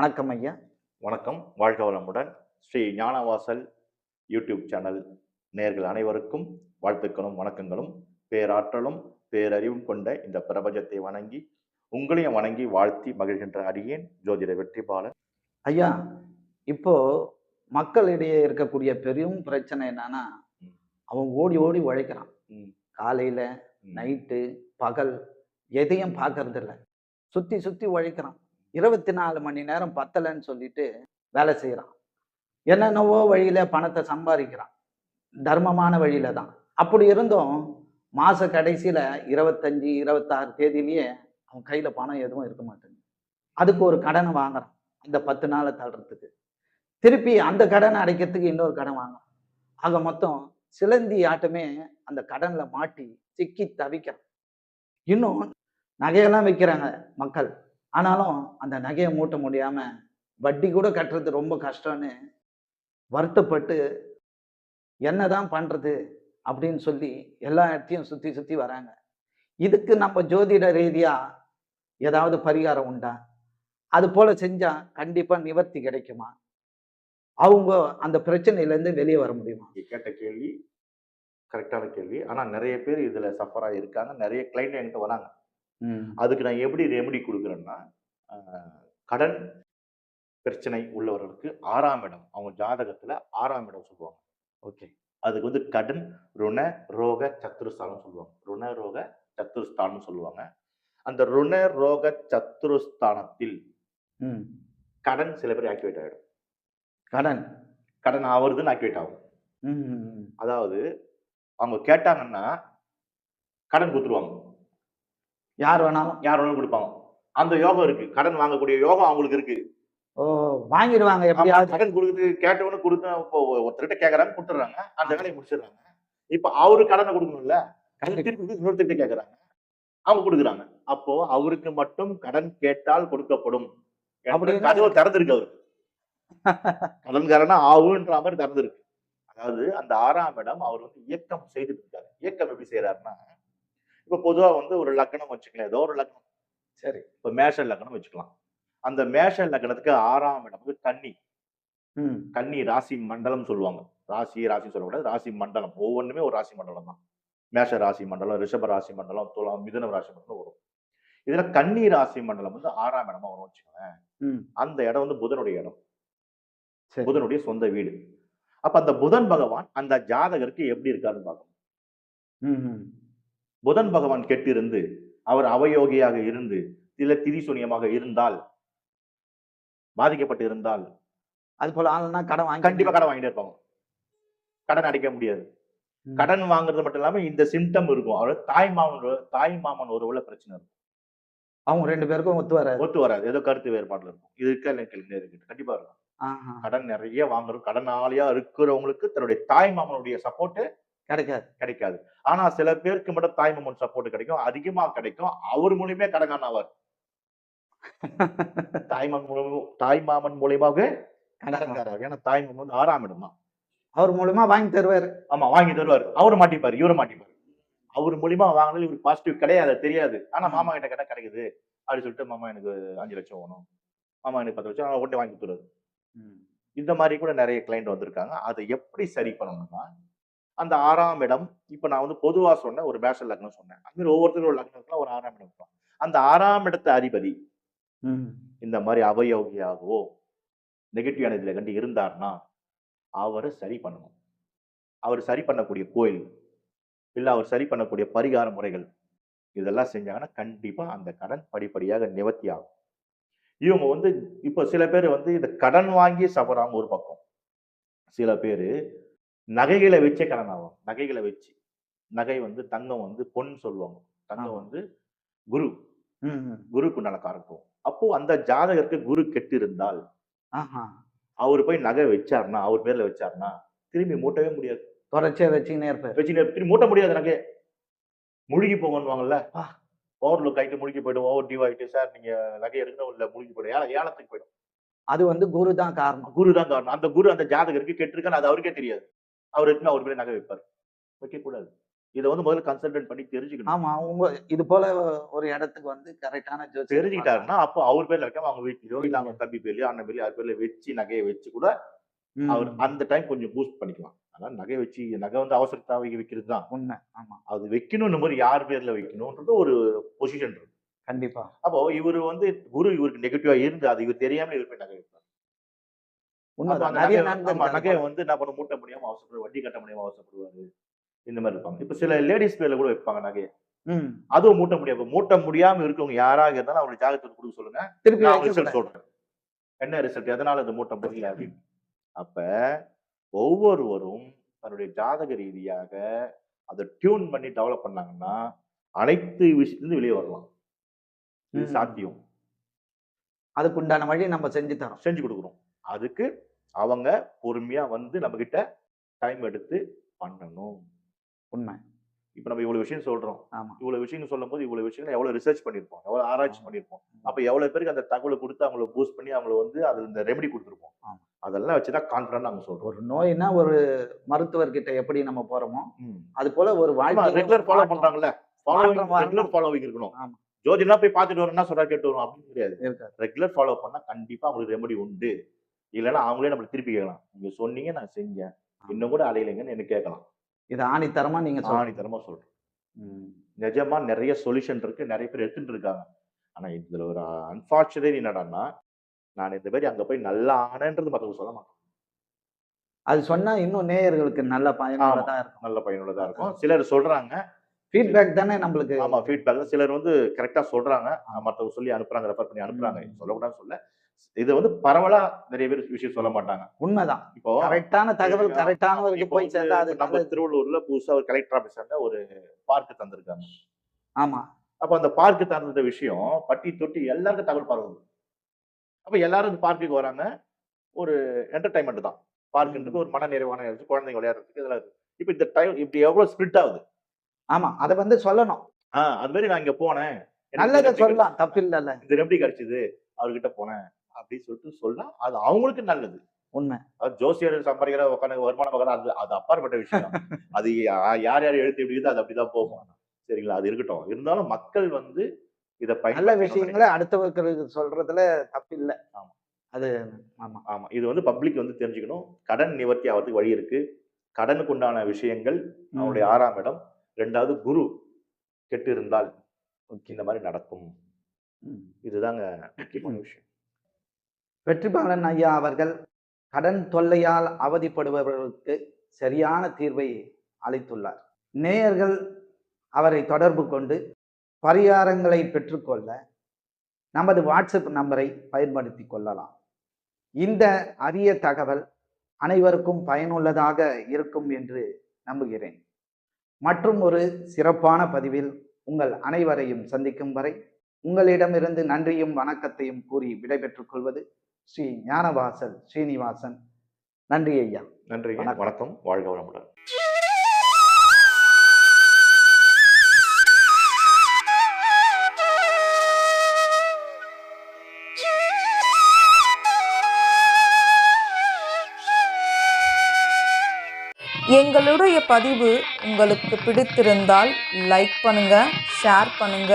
வணக்கம் ஐயா. வணக்கம். வாழ்க வளமுடன். ஸ்ரீ ஞானவாசல் யூடியூப் சேனல் நேர்கள் அனைவருக்கும் வாழ்த்துக்களும் வணக்கங்களும். பேராற்றலும் பேரறிவும் கொண்ட இந்த பிரபஞ்சத்தை வணங்கி உங்களையும் வணங்கி வாழ்த்தி மகிழ்கின்ற அடியேன் ஜோதிட வெற்றிபாலன். ஐயா இப்போ மக்களிடையே இருக்கக்கூடிய பெரும் பிரச்சனை என்னன்னா. அவன் ஓடி ஓடி உழைக்கிறான். காலையில. நைட்டு பகல் எதையும் பார்க்கறது இல்ல சுத்தி சுத்தி உழைக்கிறான். இருபத்தி நாலு மணி நேரம் பத்தலைன்னு சொல்லிட்டு வேலை செய்யறான் என்னென்னவோ வழியில பணத்தை சம்பாதிக்கிறான். தர்மமான வழியில தான். அப்படி இருந்தும் மாச கடைசியில இருபத்தஞ்சி இருபத்தாறு தேதியிலேயே அவன் கையில பணம் எதுவும் இருக்க மாட்டேங்குது. அதுக்கு ஒரு கடனை வாங்குறான். அந்த பத்து நாளை தள்ளுறதுக்கு. திருப்பி அந்த கடனை அடைக்கிறதுக்கு இன்னொரு கடன் வாங்குறான். ஆக மொத்தம் சிலந்தி ஆட்டமே அந்த கடன்ல மாட்டி சிக்கி தவிக்கிறான். இன்னும் நகையெல்லாம் வைக்கிறாங்க மக்கள். ஆனாலும் அந்த நகையை மூட்ட முடியாம வட்டி கூட கட்டுறது ரொம்ப கஷ்டம்னு வருத்தப்பட்டு என்னதான் பண்றது அப்படின்னு சொல்லி எல்லா இடத்தையும் சுத்தி சுத்தி வராங்க. இதுக்கு நம்ம ஜோதிட ரீதியா ஏதாவது பரிகாரம் உண்டா? அது போல செஞ்சா கண்டிப்பா நிவர்த்தி கிடைக்குமா? அவங்க அந்த பிரச்சனையில இருந்து வெளியே வர முடியுமா? கேட்ட கேள்வி கரெக்டான கேள்வி. ஆனா நிறைய பேர் இதுல சஃபராக இருக்காங்க நிறைய கிளைண்ட் என்கிட்ட வராங்க. அதுக்கு நான் எப்படி ரெமெடி கொடுக்குறேன்னா கடன் பிரச்சனை உள்ளவர்களுக்கு ஆறாம் இடம். அவங்க ஜாதகத்துல ஆறாம் இடம் சொல்லுவாங்க. ஓகே. அதுக்கு வந்து கடன் ருண ரோக சத்துருஸ்தானம் சொல்லுவாங்க. ருண ரோக சத்துருஸ்தானம் சொல்லுவாங்க. அந்த ருண ரோக சத்துருஸ்தானத்தில் கடன் சில பேர் ஆக்டிவேட் ஆகிடும் கடன். கடன் ஆவறதுன்னு ஆக்டிவேட் ஆகும். அதாவது அவங்க கேட்டாங்கன்னா கடன் கொடுத்துருவாங்க. யார் வேணாலும் யார் வேணாலும் கொடுப்பாங்க. அந்த யோகம் இருக்கு. கடன் வாங்கக்கூடிய யோகம் அவங்களுக்கு இருக்கு. ஓ வாங்கிடுவாங்க எப்படியாவது. கடன் கொடுத்து கேட்டவனு கொடுத்து இப்போ ஒருத்தர்கிட்ட கேக்குறாங்க கொடுத்துட்றாங்க. அந்த வேலையை முடிச்சிடுறாங்க. இப்ப அவரு கடனை கொடுக்கணும்ல? கடன் இன்னொருத்தர்கிட்ட கேக்குறாங்க. அவங்க கொடுக்குறாங்க. அப்போ அவருக்கு மட்டும் கடன் கேட்டால் கொடுக்கப்படும். கதவு திறந்திருக்கு அவருக்கு. கடன்காரனா ஆவுன்ற மாதிரி திறந்திருக்கு. அதாவது அந்த ஆறாம் இடம் அவர் வந்து இயக்கம் செய்துட்டு இருக்காரு. இயக்கம் எப்படி செய்யறாருன்னா இப்ப பொதுவா வந்து ஒரு லக்னம் வச்சுக்கலாம் ஏதோ ஒரு லக்னம். சரி. இப்ப மேஷ லக்னம் வச்சுக்கலாம். அந்த மேஷ லக்னத்துக்கு ஆறாம் இடம் வந்து கன்னி. கன்னி ராசி மண்டலம் சொல்லுவாங்க. ராசி ராசி சொல்லக்கூடாது. ராசி மண்டலம். ஒவ்வொன்றுமே ஒரு ராசி மண்டலம் தான். மேஷ ராசி மண்டலம் ரிஷப ராசி மண்டலம் துலாம் மிதுன ராசி மண்டலம் வரும். இதுல கன்னி ராசி மண்டலம் வந்து ஆறாம் இடமா வரும் வச்சுக்கோங்களேன். ம். அந்த இடம் வந்து புதனுடைய இடம். சரி. புதனுடைய சொந்த வீடு. அப்ப அந்த புதன் பகவான் அந்த ஜாதகருக்கு எப்படி இருக்காருன்னு பார்க்கணும். புதன் பகவான் கெட்டிருந்து அவர் அவயோகியாக இருந்து சில திரிசூனியமாக இருந்தால் பாதிக்கப்பட்டு இருந்தால் அது போல ஆளுனா கடன் வாங்கி கண்டிப்பா கடன் வாங்கிட்டே இருப்பாங்க. கடன் அடைக்க முடியாது. கடன் வாங்குறது மட்டும் இல்லாம இந்த சிம்டம் இருக்கும். அவர் தாய் மாமன் தாய் மாமன் உறவுல பிரச்சனை இருக்கும். அவங்க ரெண்டு பேருக்கும் ஒத்து வராது. ஒத்து வராது. ஏதோ கருத்து வேறுபாடுல இருக்கும். இது இருக்கா கண்டிப்பா இருக்கும். கடன் நிறைய வாங்குறோம் கடனாளியா இருக்கிறவங்களுக்கு தன்னுடைய தாய் மாமனுடைய சப்போர்ட் கிடைக்காது. கிடைக்காது. ஆனா சில பேருக்கு மட்டும் தாய் மாமன் சப்போர்ட் கிடைக்கும். அதிகமா கிடைக்கும். அவர் மூலியமே கடனான ஆவார். தாய் மாமன் மூலியமா தாய் மாமன் மூலியமாக கடன்காரர் ஏன்னா தாய் மாமன் வந்து ஆறாம் இடம். தான் அவர் மூலமா வாங்கி தருவாரு. ஆமா வாங்கி தருவார். அவரு மாட்டிப்பாரு இவரு மாட்டிப்பாரு. அவர் மூலியமா வாங்கினது இவருக்கு பாசிட்டிவ் கிடையாது தெரியாது. ஆனா மாமா கிட்ட கேட்டா கிடைக்குது. அப்படின்னு சொல்லிட்டு மாமா எனக்கு அஞ்சு லட்சம் வேணும். மாமா எனக்கு பத்து லட்சம் உடனே வாங்கி கொடுத்துருவாரு இந்த மாதிரி கூட நிறைய கிளைண்ட் வந்திருக்காங்க. அதை எப்படி சரி பண்ணணும்னா அந்த ஆறாம் இடம் இப்ப நான் வந்து பொதுவா சொன்னேன் ஒரு பேஷல் லக்னம் சொன்னேன். அது மாதிரி ஒவ்வொருத்தரும் லக்னத்துல ஒரு ஆறாம் இடம் இருக்கும் அந்த ஆறாம் இடத்து அதிபதி இந்த மாதிரி அவயோகியாகவோ நெகட்டிவ் எனர்ஜில கண்டு இருந்தார்னா அவரை சரி பண்ணணும். அவர் சரி பண்ணக்கூடிய கோயில் இல்ல அவர் சரி பண்ணக்கூடிய பரிகார முறைகள் இதெல்லாம் செஞ்சாங்கன்னா கண்டிப்பா அந்த கடன் படிப்படியாக நிவர்த்தி ஆகும். இவங்க வந்து இப்போ சில பேர் வந்து இந்த கடன் வாங்கி சஃபராங்க ஒரு பக்கம். சில பேர் நகைகளை வச்சே கடன் ஆகும். நகைகளை வச்சு. நகை வந்து தங்கம் வந்து பொன் சொல்லுவாங்க. தங்கம். வந்து குரு. குருக்கு நல்ல காரக்கும் அப்போ அந்த ஜாதகருக்கு குரு கெட்டு இருந்தால் அவர் போய் நகை வச்சாருன்னா அவர் பேர்ல வச்சாருன்னா திரும்பி மூட்டவே முடியாது. தொடர்ச்சியா வச்சுக்கினே இருப்பாரு. வச்சு திரும்பி மூட்ட முடியாது நகை முழுகி போங்கன்னுவாங்கல்ல. ஆ. ஓவர் லுக் ஆயிட்டு முழுகி போயிடும். ஓவர் டிவ் ஆயிட்டு சார் நீங்க நகை எடுக்கணும் இல்ல முழுகி போயிடும். ஏல ஏலத்துக்கு போயிடும். அது வந்து குரு தான் காரணம். குரு தான் காரணம். அந்த குரு அந்த ஜாதகருக்கு கெட்டிருக்கான்னு அது அவருக்கே தெரியாது. அவர் எடுத்துன்னு அவர் பேர் நகை வைப்பார். வைக்க கூடாது இதை வந்து முதல்ல கன்சல்டன்ட் பண்ணி தெரிஞ்சுக்கணும். ஆமா உங்க இது போல ஒரு இடத்துக்கு வந்து கரெக்டான தெரிஞ்சுக்கிட்டாருன்னா அப்போ அவர் பேர்ல வைக்காம அவங்க வீட்லயோ இல்ல அவங்க தம்பி பேர்லயோ அண்ணன் பேர்லயோ யார் பேர்ல வச்சு நகையை வச்சு கூட அவர் அந்த டைம் கொஞ்சம் பூஸ்ட் பண்ணிக்கலாம். அதனால நகை வச்சு நகை வந்து அவசர தேவைக்கு வைக்கிறது தான். உண்மை ஆமா. அது வைக்கணும் மாதிரி யார் பேர்ல வைக்கணும்ன்றது ஒரு பொசிஷன் இருக்கு. கண்டிப்பா. அப்போ இவர் வந்து குரு இவருக்கு நெகட்டிவா இருந்து அது இவர் தெரியாம இவர் போய் நகை வைப்பார் அப்ப உண்மைதான் அந்த நிறைய நகை- ஆமா, நண்பர்கள் நகையை வந்து என்ன பண்ண மூட்ட முடியாம அவசரப்படுவார் வட்டி கட்ட முடியாம அவசரப்படுவாரு. இந்த மாதிரி இருப்பாங்க. இப்ப சில லேடிஸ் பேர்ல கூட வைப்பாங்க நகையை. ம், அதுவும் மூட்ட முடியாது மூட்ட முடியாம இருக்கவங்க யாராக இருந்தாலும் அவங்களுக்கு ஜாதகத்தை கொடுக்க சொல்லுங்க. திருப்பி ரிசல்ட். சொல்றேன். என்ன ரிசல்ட் எதனால இந்த மூட்டை முடியல அப்படின்னு. அப்ப ஒவ்வொருவரும் தன்னுடைய ஜாதக ரீதியாக அதை டியூன் பண்ணி டெவலப் பண்ணாங்கன்னா அனைத்து விஷயத்திலிருந்து வெளியே வரலாம். இது. சாத்தியம். அதுக்கு உண்டான வழி நம்ம செஞ்சு தரோம். செஞ்சு கொடுக்குறோம் அதுக்கு அவங்க பொறுமையா வந்து நம்ம கிட்ட டைம் எடுத்து பண்ணணும். உண்மை. இப்ப நம்ம இவ்வளவு விஷயம் சொல்றோம். ஆமா. இவ்வளவு விஷயங்கள் சொல்லும் போது இவ்வளவு விஷயங்கள் எவ்வளவு ரிசர்ச் பண்ணிருப்போம். எவ்வளவு ஆராய்ச்சி. பண்ணிருப்போம். அப்ப எவ்வளவு பேருக்கு அந்த தகவலை கொடுத்து அவங்கள பூஸ்ட் பண்ணி அவங்கள வந்து அதுல இந்த ரெமெடி கொடுத்துருப்போம். அதெல்லாம் வச்சுதான் கான்பிடன்ட் நாங்க சொல்றோம். ஒரு நோய்னா ஒரு மருத்துவர்கிட்ட எப்படி நம்ம போறோமோ. அது போல ஒரு வாழ்க்கை ரெகுலர் ஃபாலோ பண்றாங்கல்ல. ஃபாலோவிங் வரணும். ரெகுலர் ஃபாலோவிங் இருக்கணும். ஜோதினா போய் பார்த்துட்டு வரணும்னா சொல்றா கேட்டு வரும் அப்படின்னு கிடையாது. ரெகுலர் ஃபாலோ பண்ணா கண்டிப்பா அவங்களுக்கு ரெமெடி உண்டு. இல்லைன்னா அவங்களே நம்மளுக்கு திருப்பி கேட்கலாம். நீங்க சொன்னீங்க நான் செஞ்சேன். இன்னும் கூட அலையிலைங்கன்னு என்ன கேட்கலாம். இது ஆணித்தரமா நீங்க ஆணித்தரமா சொல்றேன். நிஜமா நிறைய சொல்யூஷன் இருக்கு. நிறைய பேர் எடுத்துட்டு இருக்காங்க. ஆனா இதுல ஒரு அன்பார்ச்சுனேட் என்னடான்னா நான் இந்த மாதிரி அங்க போய் நல்லா ஆனேன்றது மத்தவங்க சொல்ல மாட்டேன். அது சொன்னா இன்னும் நேயர்களுக்கு நல்ல பயனுள்ளதா இருக்கும். நல்ல பயனுள்ளதா இருக்கும். சிலர் சொல்றாங்க. ஃபீட்பேக் தானே நம்மளுக்கு? ஆமா ஃபீட்பேக் சிலர் வந்து கரெக்டா சொல்றாங்க. மத்தவங்க சொல்லி அனுப்புறாங்க ரெஃபர் பண்ணி அனுப்புறாங்க. சொல்லக்கூடாதுன்னு சொல்ல. இது வந்து பரவலா நிறைய பேர் விஷயம் சொல்ல மாட்டாங்க. உண்மைதான். இப்போ கரெக்டான தகவல் கரெக்டானவருக்கு போய் சேர்ந்தா அது நம்ம. திருவள்ளூர்ல புதுசா ஒரு கலெக்டர் ஆபீஸ் ஒரு பார்க் தந்திருக்காங்க. ஆமா. அப்ப அந்த பார்க் தந்த விஷயம் பட்டி தொட்டி எல்லாருக்கும் தகவல் பரவுது. அப்ப எல்லாரும் இந்த பார்க்குக்கு வராங்க. ஒரு என்டர்டைன்மெண்ட் தான். பார்க்குன்றது ஒரு மன நிறைவான குழந்தைங்க விளையாடுறதுக்கு இதெல்லாம் இப்ப இந்த டைம் இப்படி எவ்வளவு ஸ்பிரிட் ஆகுது? ஆமா. அதை வந்து சொல்லணும். ஆஹ் அது மாதிரி நான் இங்க போனேன். நல்லதை சொல்லலாம். தப்பு இல்லைல்ல இந்த ரெமடி கிடைச்சது அவர்கிட்ட போனேன். அப்படின்னு சொல்லிட்டு சொன்னா அது அவங்களுக்கு நல்லது. உண்மை. அது ஜோசியர் சம்பாதிக்கிற உட்காந்து வருமானம் பார்க்கற அது அது அப்பாற்பட்ட விஷயம். அது யார் யார் எழுத்து எப்படி அது அப்படிதான் போகும். சரிங்களா? அது இருக்கட்டும். இருந்தாலும் மக்கள் வந்து இதை நல்ல விஷயங்களை அடுத்தவர்களுக்கு சொல்றதுல தப்பு இல்லை. ஆமா. அது ஆமா. ஆமா. இது வந்து பப்ளிக் வந்து தெரிஞ்சுக்கணும். கடன் நிவர்த்தி ஆகிறதுக்கு வழி இருக்கு. கடனுக்கு உண்டான விஷயங்கள் அவனுடைய ஆறாம் இடம். ரெண்டாவது குரு கெட்டு இருந்தால் இந்த மாதிரி நடக்கும். இதுதாங்க முக்கியமான விஷயம். வெற்றிபாலன் ஐயா அவர்கள் கடன் தொல்லையால் அவதிப்படுபவர்களுக்கு சரியான தீர்வை அளித்துள்ளார். நேயர்கள் அவரை தொடர்பு கொண்டு பரிகாரங்களை பெற்றுக்கொள்ள நமது வாட்ஸ்அப் நம்பரை பயன்படுத்தி கொள்ளலாம். இந்த அரிய தகவல் அனைவருக்கும் பயனுள்ளதாக இருக்கும் என்று நம்புகிறேன். மற்றும் ஒரு சிறப்பான பதிவில் உங்கள் அனைவரையும் சந்திக்கும் வரை உங்களிடமிருந்து நன்றியும் வணக்கத்தையும் கூறி விடைபெற்றுக் கொள்வது ஸ்ரீ ஞானவாசல் ஸ்ரீனிவாசன். நன்றி ஐயா. நன்றி வணக்கம். வணக்கம். வாழ்க வளமுடன். எங்களுடைய பதிவு உங்களுக்கு பிடித்திருந்தால் லைக் பண்ணுங்க ஷேர் பண்ணுங்க